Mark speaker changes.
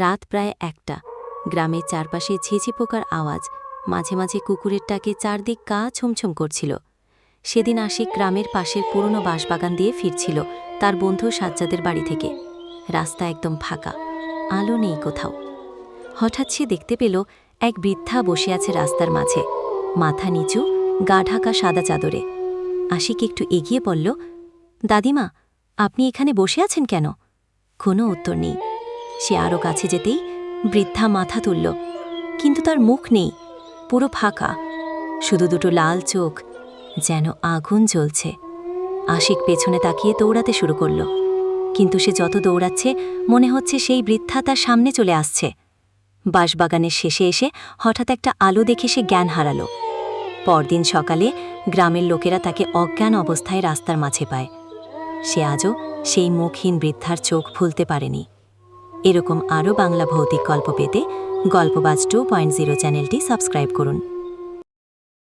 Speaker 1: রাত প্রায় একটা। গ্রামের চারপাশে ঝিঝি পোকার আওয়াজ, মাঝে মাঝে কুকুরের টাকে চারদিক কা ছমছম করছিল। সেদিন আশিক গ্রামের পাশের পুরনো বাঁশবাগান দিয়ে ফিরছিল তার বন্ধু সাজ্জাদের বাড়ি থেকে। রাস্তা একদম ফাঁকা, আলো নেই কোথাও। হঠাৎ সে দেখতে পেল এক বৃদ্ধা বসে আছে রাস্তার মাঝে, মাথা নিচু, গা ঢাকা সাদা চাদরে। আশিক একটু এগিয়ে পড়ল দাদিমা, আপনি এখানে বসে আছেন কেন? কোনো উত্তর নেই। সে আরও কাছে যেতেই বৃদ্ধা মাথা তুলল, কিন্তু তার মুখ নেই, পুরো ফাঁকা। শুধু দুটো লাল চোখ, যেন আগুন জ্বলছে। আশিক পেছনে তাকিয়ে দৌড়াতে শুরু করল, কিন্তু সে যত দৌড়াচ্ছে, মনে হচ্ছে সেই বৃদ্ধা তার সামনে চলে আসছে। বাঁশবাগানের শেষে এসে হঠাৎ একটা আলো দেখে সে জ্ঞান হারালো। পরদিন সকালে গ্রামের লোকেরা তাকে অজ্ঞান অবস্থায় রাস্তার মাঝে পায়। সে আজও সেই মুখহীন বৃদ্ধার চোখ ভুলতে পারেনি। এরকম আরও বাংলা ভৌতিক গল্প পেতে গল্পবাজ টু পয়েন্ট জিরো চ্যানেলটি সাবস্ক্রাইব করুন।